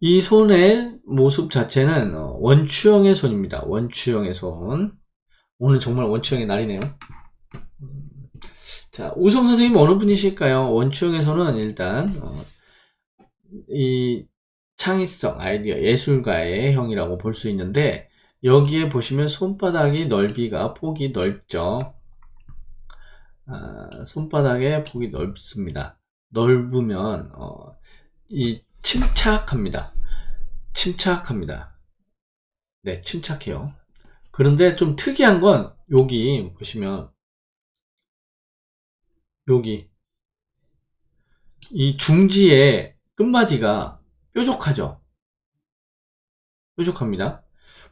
이 손의 모습 자체는 어, 원추형의 손입니다. 원추형의 손. 오늘 정말 원추형의 날이네요. 자, 우성 선생님 어느 분이실까요? 원추형의 손은 일단 어, 이 창의성, 아이디어, 예술가의 형이라고 볼 수 있는데 여기에 보시면 손바닥이 넓이가 폭이 넓죠. 아, 손바닥의 폭이 넓습니다. 넓으면 어, 이 침착합니다. 침착합니다. 네, 침착해요. 그런데 좀 특이한 건 여기 보시면 여기 이 중지의 끝마디가 뾰족하죠. 뾰족합니다.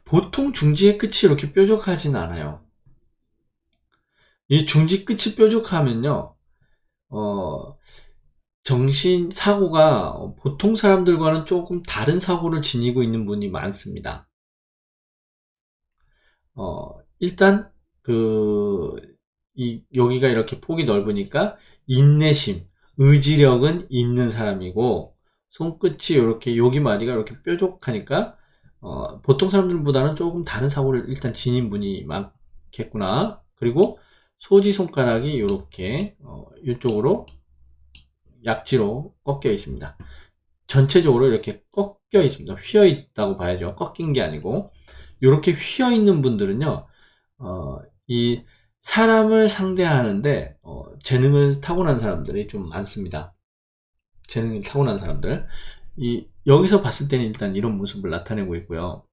보통 중지의 끝이 이렇게 뾰족하진 않아요. 이 중지 끝이 뾰족하면요, 어, 정신 사고가 보통 사람들과는 조금 다른 사고를 지니고 있는 분이 많습니다. 어, 일단 그 이, 여기가 이렇게 폭이 넓으니까 인내심, 의지력은 있는 사람이고 손끝이 이렇게 여기 마디가 이렇게 뾰족하니까 어, 보통 사람들보다는 조금 다른 사고를 일단 지닌 분이 많겠구나. 그리고 소지 손가락이 이렇게 어, 이쪽으로 약지로 꺾여 있습니다. 전체적으로 이렇게 꺾여 있습니다. 휘어 있다고 봐야죠. 꺾인 게 아니고 이렇게 휘어 있는 분들은요, 어, 이 사람을 상대하는데 어, 재능을 타고난 사람들이 좀 많습니다. 재능이 타고난 사람들. 이 여기서 봤을 때는 일단 이런 모습을 나타내고 있고요.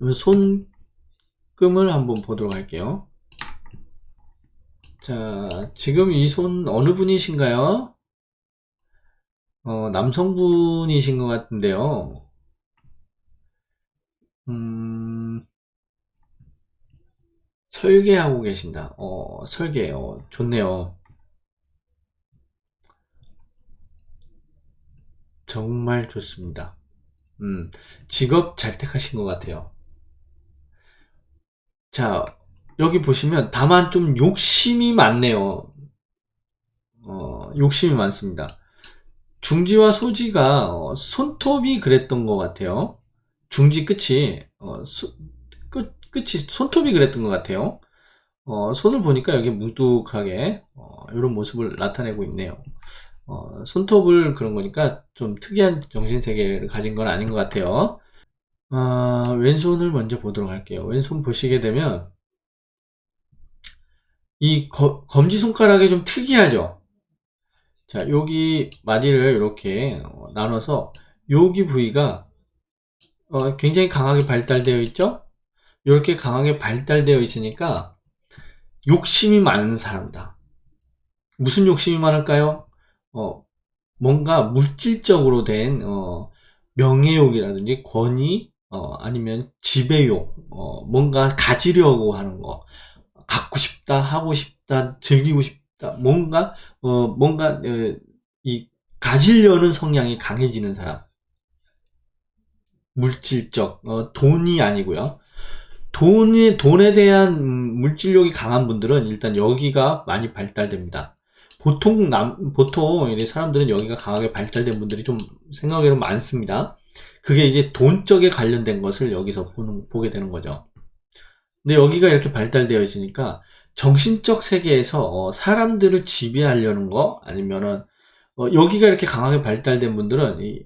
손금을 한번 보도록 할게요. 자, 지금 이 손 어느 분이신가요? 어, 남성분이신 것 같은데요. 음, 설계하고 계신다. 어, 설계, 어, 좋네요. 정말 좋습니다. 음, 직업 잘 택하신 것 같아요. 자, 여기 보시면 다만 좀 욕심이 많네요. 어, 욕심이 많습니다. 중지와 소지가 어, 손톱이 그랬던 것 같아요. 중지 끝이 어, 소, 끝, 끝이 손톱이 그랬던 것 같아요. 어, 손을 보니까 여기 뭉툭하게 어, 이런 모습을 나타내고 있네요. 어, 손톱을 그런 거니까 좀 특이한 정신세계를 가진 건 아닌 것 같아요. 아, 왼손을 먼저 보도록 할게요. 왼손 보시게 되면 이 거, 검지 손가락이 좀 특이하죠? 자, 여기 마디를 이렇게 어, 나눠서 여기 부위가 어, 굉장히 강하게 발달되어 있죠? 이렇게 강하게 발달되어 있으니까 욕심이 많은 사람다. 무슨 욕심이 많을까요? 어, 뭔가 물질적으로 된 어, 명예욕이라든지 권위 어, 아니면 지배욕 어, 뭔가 가지려고 하는 거 갖고 싶다, 하고 싶다, 즐기고 싶다, 뭔가, 어, 뭔가, 어, 이, 가지려는 성향이 강해지는 사람. 물질적, 어, 돈이 아니고요. 돈이, 돈에 대한 물질력이 강한 분들은 일단 여기가 많이 발달됩니다. 보통 남, 보통 사람들은 여기가 강하게 발달된 분들이 좀 생각에는 많습니다. 그게 이제 돈 쪽에 관련된 것을 여기서 보는, 보게 되는 거죠. 근데 여기가 이렇게 발달되어 있으니까 정신적 세계에서 어, 사람들을 지배하려는 거 아니면은 어, 여기가 이렇게 강하게 발달된 분들은 이,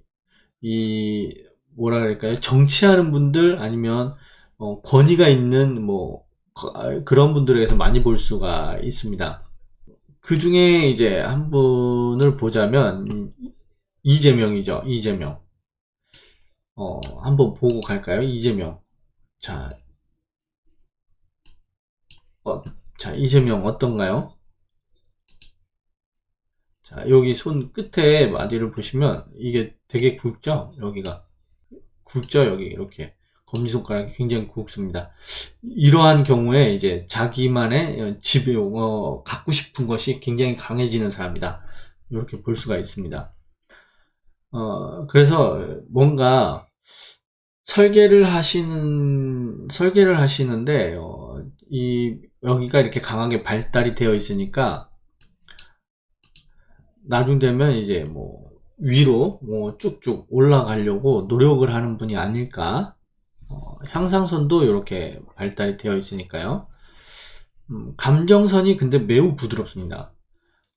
이 뭐라 그럴까요 정치하는 분들 아니면 어, 권위가 있는 뭐 아, 그런 분들에게서 많이 볼 수가 있습니다. 그 중에 이제 한 분을 보자면 이재명이죠. 이재명. 어, 한번 보고 갈까요? 이재명. 자, 어, 자, 이재명 어떤가요? 자, 여기 손 끝에 마디를 보시면 이게 되게 굵죠? 여기가. 굵죠? 여기 이렇게. 검지손가락이 굉장히 굵습니다. 이러한 경우에 이제 자기만의 집에 어, 갖고 싶은 것이 굉장히 강해지는 사람이다. 이렇게 볼 수가 있습니다. 어, 그래서 뭔가 설계를 하시는, 설계를 하시는데, 어, 이 여기가 이렇게 강하게 발달이 되어 있으니까 나중 되면 이제 뭐 위로 뭐 쭉쭉 올라가려고 노력을 하는 분이 아닐까. 어, 향상선도 이렇게 발달이 되어 있으니까요. 음, 감정선이 근데 매우 부드럽습니다.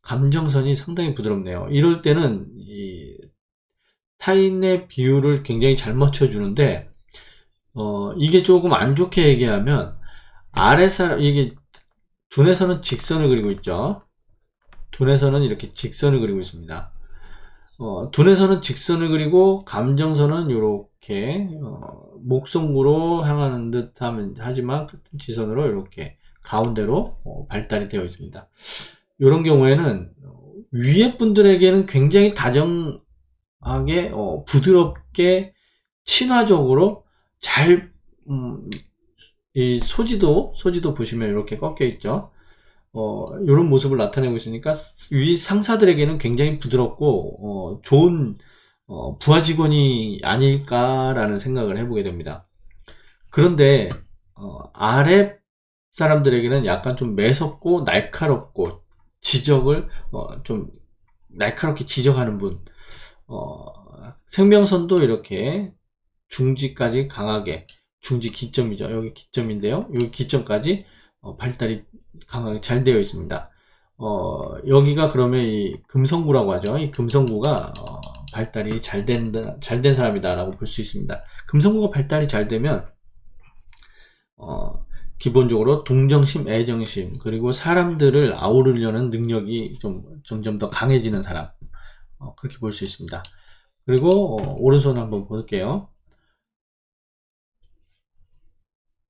감정선이 상당히 부드럽네요. 이럴 때는 이 타인의 비율을 굉장히 잘 맞춰 주는데 어, 이게 조금 안 좋게 얘기하면 아랫사람 이게 둔에서는 직선을 그리고 있죠. 둔에서는 이렇게 직선을 그리고 있습니다. 어, 둔에서는 직선을 그리고 감정선은 이렇게 어, 목성구로 향하는 듯 하면 하지만 지선으로 이렇게 가운데로 어, 발달이 되어 있습니다. 이런 경우에는 위에 분들에게는 굉장히 다정하게 어, 부드럽게 친화적으로 잘 음, 이 소지도 소지도 보시면 이렇게 꺾여 있죠. 어, 이런 모습을 나타내고 있으니까 위 상사들에게는 굉장히 부드럽고 어, 좋은 어, 부하 직원이 아닐까라는 생각을 해보게 됩니다. 그런데 어, 아래 사람들에게는 약간 좀 매섭고 날카롭고 지적을 어, 좀 날카롭게 지적하는 분 어, 생명선도 이렇게 중지까지 강하게 중지 기점이죠. 여기 기점인데요. 여기 기점까지 어, 발달이 강하게 잘 되어 있습니다. 어, 여기가 그러면 이 금성구라고 하죠. 이 금성구가 어, 발달이 잘된 사람이다라고 볼 수 있습니다. 금성구가 발달이 잘 되면 어, 기본적으로 동정심, 애정심, 그리고 사람들을 아우르려는 능력이 좀 점점 더 강해지는 사람. 어, 그렇게 볼 수 있습니다. 그리고 어, 오른손 한번 볼게요.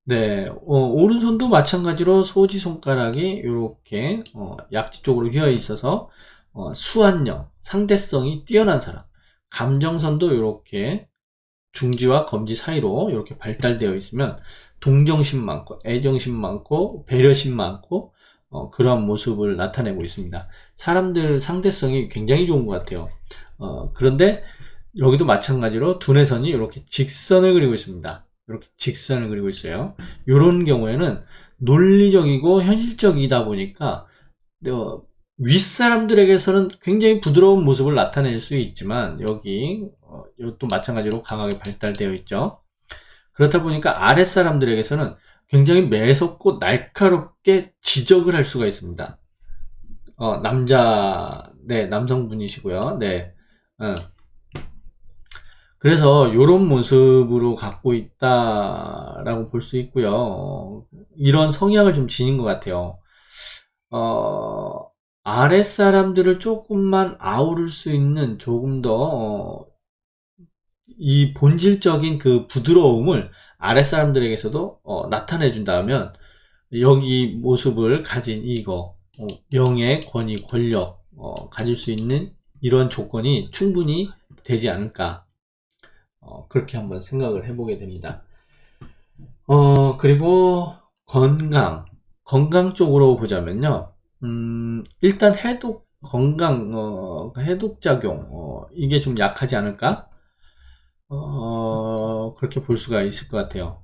네, 어, 오른손도 마찬가지로 소지 손가락이 이렇게 어, 약지 쪽으로 휘어 있어서 어, 수완력, 상대성이 뛰어난 사람. 감정선도 이렇게 중지와 검지 사이로 이렇게 발달되어 있으면 동정심 많고 애정심 많고 배려심 많고 어, 그러한 모습을 나타내고 있습니다. 사람들 상대성이 굉장히 좋은 것 같아요. 어, 그런데 여기도 마찬가지로 두뇌선이 이렇게 직선을 그리고 있습니다. 이렇게 직선을 그리고 있어요. 이런 경우에는 논리적이고 현실적이다 보니까 어, 윗사람들에게서는 굉장히 부드러운 모습을 나타낼 수 있지만 여기 어, 이것도 마찬가지로 강하게 발달되어 있죠. 그렇다 보니까 아랫사람들에게서는 굉장히 매섭고 날카롭게 지적을 할 수가 있습니다. 어, 남자, 네, 남성분이시고요. 네. 어. 그래서 이런 모습으로 갖고 있다라고 볼 수 있고요. 어, 이런 성향을 좀 지닌 것 같아요. 어, 아랫사람들을 조금만 아우를 수 있는 조금 더, 어, 이 본질적인 그 부드러움을 아랫사람들에게서도 어, 나타내 준다면 여기 모습을 가진 이거 어, 명예, 권위, 권력 어, 가질 수 있는 이런 조건이 충분히 되지 않을까 어, 그렇게 한번 생각을 해보게 됩니다. 어, 그리고 건강 건강 쪽으로 보자면요 음, 일단 해독 건강 어, 해독 작용 어, 이게 좀 약하지 않을까 어, 그렇게 볼 수가 있을 것 같아요.